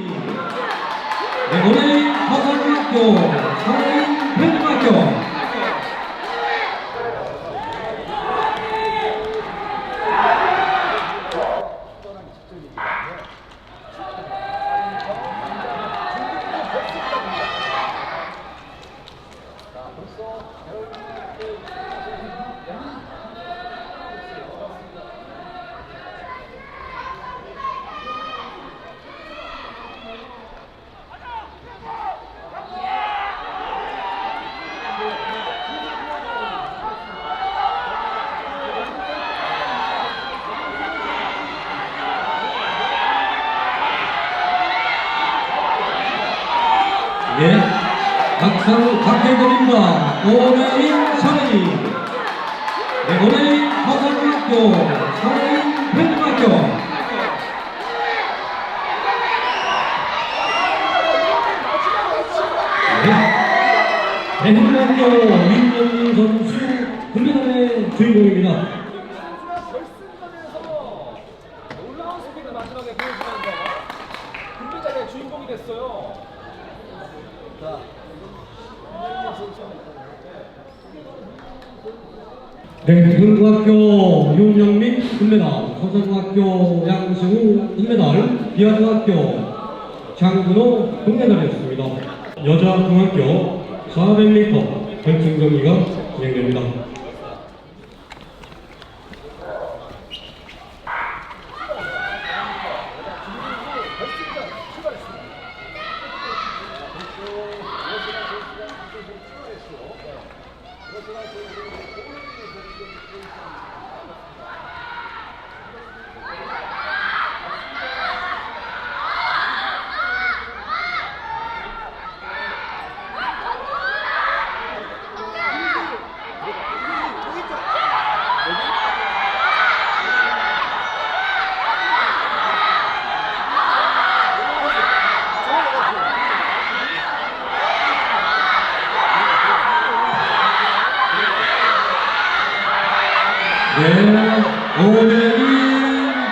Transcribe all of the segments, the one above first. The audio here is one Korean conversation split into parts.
네, 오늘 서산중학교 서인 팬중학교 네, 박상 박태근입니다. 오메인 서인 네, 오메인 서산중학교 서인 팬중학교 네, 대흥학교 민정민 선수 금메달의 주인공입니다. 주인공이 됐어요. 네, 대흥중학교 윤영민 금메달, 서산중학교 양승우 금메달, 비아중학교 장근호 금메달이었습니다. 여자 중학교 400m 결승 경기가 진행됩니다.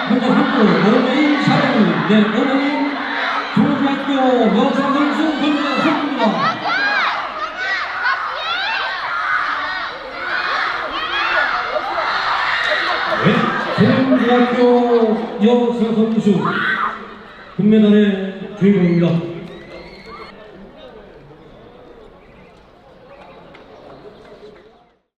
현재 학교 오메인 사령, 네, 오메인 중학교 여성 선수 금메달 선수입니다. 네, 대흥중학교 여성 선수 금메달의 주인공입니다.